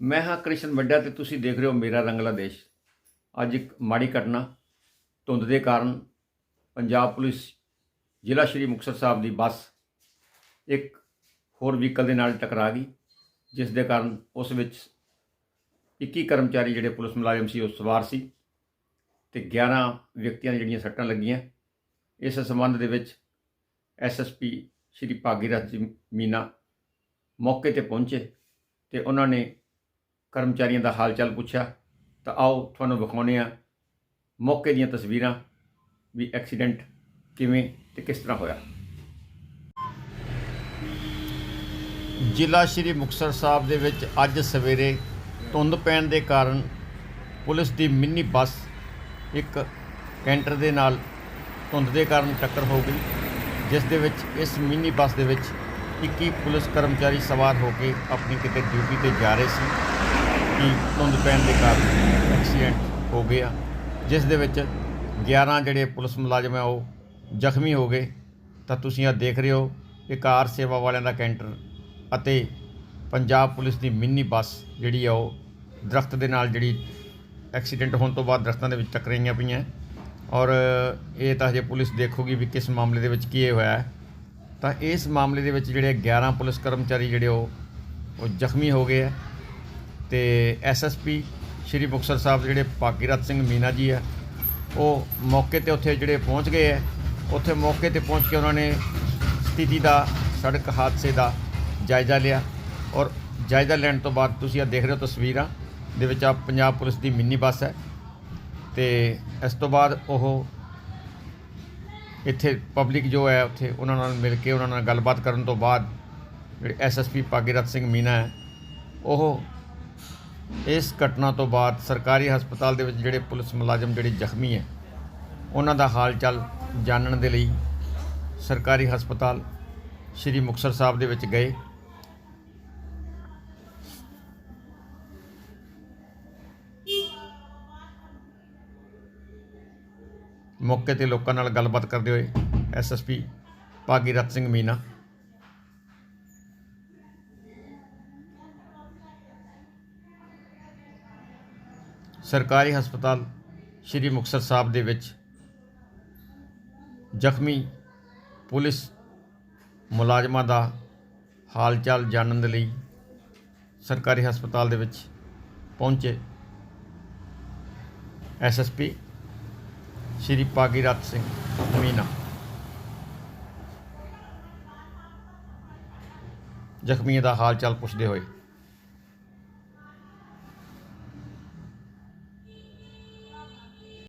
ਮੈਂ ਹਾਂ ਕ੍ਰਿਸ਼ਨ ਵੱਡਾ ਤੇ ਤੁਸੀਂ ਦੇਖ ਰਹੇ ਹੋ ਮੇਰਾ ਰੰਗਲਾ ਦੇਸ਼। ਅੱਜ ਇੱਕ ਮਾੜੀ ਘਟਨਾ, ਧੁੰਦ ਦੇ ਕਾਰਨ ਪੰਜਾਬ ਪੁਲਿਸ, ਜ਼ਿਲ੍ਹਾ ਸ਼੍ਰੀ ਮੁਕਤਸਰ ਸਾਹਿਬ ਦੀ ਬੱਸ ਇੱਕ ਹੋਰ ਵਹੀਕਲ ਦੇ ਨਾਲ ਟਕਰਾ ਗਈ, ਜਿਸ ਦੇ ਕਾਰਨ ਉਸ ਵਿੱਚ 21 ਕਰਮਚਾਰੀ ਜਿਹੜੇ ਪੁਲਿਸ ਮੁਲਾਜ਼ਮ ਸੀ, ਉਹ ਸਵਾਰ ਸੀ ਤੇ 11 ਵਿਅਕਤੀਆਂ ਦੀਆਂ ਜਿਹੜੀਆਂ ਸੱਟਾਂ ਲੱਗੀਆਂ। ਇਸ ਸੰਬੰਧ ਦੇ ਵਿੱਚ ਐਸਐਸਪੀ ਸ਼੍ਰੀ ਭਾਗੀਰਥ ਜੀ ਮੀਨਾ ਮੌਕੇ ਤੇ ਪਹੁੰਚੇ ਤੇ ਉਹਨਾਂ ਨੇ ਕਰਮਚਾਰੀਆਂ ਦਾ ਹਾਲ ਚਾਲ ਪੁੱਛਿਆ, ਤਾਂ ਆਓ ਤੁਹਾਨੂੰ ਵਿਖਾਉਂਦੇ ਆ ਮੌਕੇ ਦੀਆਂ ਤਸਵੀਰਾਂ ਵੀ ਐਕਸੀਡੈਂਟ ਕਿਵੇਂ ਤੇ ਕਿਸ ਤਰ੍ਹਾਂ ਹੋਇਆ। ਜ਼ਿਲ੍ਹਾ ਸ਼੍ਰੀ ਮੁਕਤਸਰ ਸਾਹਿਬ ਦੇ ਵਿੱਚ ਅੱਜ ਸਵੇਰੇ ਧੁੰਦ ਪੈਣ ਦੇ ਕਾਰਨ ਪੁਲਿਸ ਦੀ ਮਿੰਨੀ ਬੱਸ ਇੱਕ ਕੈਂਟਰ ਦੇ ਨਾਲ ਧੁੰਦ ਦੇ ਕਾਰਨ ਟੱਕਰ ਹੋ ਗਈ, ਜਿਸ ਦੇ ਵਿੱਚ ਇਸ ਮਿੰਨੀ ਬੱਸ ਦੇ ਵਿੱਚ 21 ਪੁਲਿਸ ਕਰਮਚਾਰੀ ਸਵਾਰ ਹੋ ਕੇ ਆਪਣੀ ਕਿਤੇ ਡਿਊਟੀ ਤੇ ਜਾ ਰਹੇ ਸੀ। ਕਿ ਧੁੰਦ ਪੈਣ ਦੇ ਕਾਰਨ ਐਕਸੀਡੈਂਟ ਹੋ ਗਿਆ। ਜਿਸ ਦੇ ਵਿੱਚ 11 ਜਿਹੜੇ ਪੁਲਿਸ ਮੁਲਾਜ਼ਮ ਹੈ ਉਹ ਜ਼ਖਮੀ ਹੋ ਗਏ। ਤਾਂ ਤੁਸੀਂ ਆ ਦੇਖ ਰਹੇ ਹੋ ਕਿ ਕਾਰ ਸੇਵਾ ਵਾਲਿਆਂ ਦਾ ਕੈਂਟਰ ਅਤੇ ਪੰਜਾਬ ਪੁਲਿਸ ਦੀ ਮਿੰਨੀ ਬੱਸ ਜਿਹੜੀ ਆ, ਉਹ ਦਰਖਤ ਦੇ ਨਾਲ ਜਿਹੜੀ ਐਕਸੀਡੈਂਟ ਹੋਣ ਤੋਂ ਬਾਅਦ ਦਰਖਤਾਂ ਦੇ ਵਿੱਚ ਟਕਰਾਈਆਂ ਪਈਆਂ। ਔਰ ਇਹ ਤਾਂ ਹਜੇ ਪੁਲਿਸ ਦੇਖੂਗੀ ਵੀ ਕਿਸ ਮਾਮਲੇ ਦੇ ਵਿੱਚ ਕੀ ਇਹ ਹੋਇਆ। ਤਾਂ ਇਸ ਮਾਮਲੇ ਦੇ ਵਿੱਚ ਜਿਹੜੇ 11 ਪੁਲਿਸ ਕਰਮਚਾਰੀ ਜਿਹੜੇ ਉਹ ਉਹ ਜ਼ਖਮੀ ਹੋ ਗਏ ਹੈ ਤੇ ਐਸਐਸਪੀ ਸ਼੍ਰੀ ਮੁਕਤਸਰ ਸਾਹਿਬ ਦੇ ਜਿਹੜੇ ਭਾਗੀਰਥ ਸਿੰਘ ਮੀਨਾ ਜੀ ਆ, ਉਹ ਮੌਕੇ ਤੇ ਉੱਥੇ ਜਿਹੜੇ ਪਹੁੰਚ ਗਏ ਹੈ ਉੱਥੇ ਮੌਕੇ ਤੇ ਪਹੁੰਚ ਕੇ ਉਹਨਾਂ ਨੇ ਸਥਿਤੀ ਦਾ, ਸੜਕ ਹਾਦਸੇ ਦਾ ਜਾਇਜ਼ਾ ਲਿਆ। ਔਰ ਜਾਇਜ਼ਾ ਲੈਣ ਤੋਂ ਬਾਅਦ ਤੁਸੀਂ ਆ ਦੇਖ ਰਹੇ ਹੋ ਤਸਵੀਰਾਂ ਦੇ ਵਿੱਚ ਆ ਪੰਜਾਬ ਪੁਲਿਸ ਦੀ ਮਿੰਨੀ ਬੱਸ ਹੈ। ਤੇ ਇਸ ਤੋਂ ਬਾਅਦ ਉਹ ਇੱਥੇ ਪਬਲਿਕ ਜੋ ਹੈ ਉੱਥੇ ਉਹਨਾਂ ਨਾਲ ਮਿਲ ਕੇ ਉਹਨਾਂ ਨਾਲ ਗੱਲਬਾਤ ਕਰਨ ਤੋਂ ਬਾਅਦ ਜਿਹੜੇ ਐਸਐਸਪੀ ਭਾਗੀਰਥ ਸਿੰਘ ਮੀਨਾ ਹੈ, ਉਹ ਇਸ ਘਟਨਾ ਤੋਂ ਬਾਅਦ ਸਰਕਾਰੀ ਹਸਪਤਾਲ ਦੇ ਵਿੱਚ ਜਿਹੜੇ ਪੁਲਿਸ ਮੁਲਾਜ਼ਮ, ਜਿਹੜੇ ਜ਼ਖਮੀ ਹੈ, ਉਹਨਾਂ ਦਾ ਹਾਲ ਚਾਲ ਜਾਣਨ ਦੇ ਲਈ ਸਰਕਾਰੀ ਹਸਪਤਾਲ ਸ਼੍ਰੀ ਮੁਕਤਸਰ ਸਾਹਿਬ ਦੇ ਵਿੱਚ ਗਏ। ਮੌਕੇ ਤੇ ਲੋਕਾਂ ਨਾਲ ਗੱਲਬਾਤ ਕਰਦੇ ਹੋਏ ਐਸਐਸਪੀ ਭਾਗੀਰਥ ਸਿੰਘ ਮੀਨਾ ਸਰਕਾਰੀ ਹਸਪਤਾਲ ਸ਼੍ਰੀ ਮੁਕਤਸਰ ਸਾਹਿਬ ਦੇ ਵਿੱਚ ਜ਼ਖਮੀ ਪੁਲਿਸ ਮੁਲਾਜ਼ਮਾਂ ਦਾ ਹਾਲ ਚਾਲ ਜਾਣਨ ਦੇ ਲਈ ਸਰਕਾਰੀ ਹਸਪਤਾਲ ਦੇ ਵਿੱਚ ਪਹੁੰਚੇ ਐਸਐਸਪੀ ਸ਼੍ਰੀ ਭਾਗੀਰਥ ਸਿੰਘ ਮੀਨਾ। ਜ਼ਖਮੀਆਂ ਦਾ ਹਾਲ ਚਾਲ ਪੁੱਛਦੇ ਹੋਏ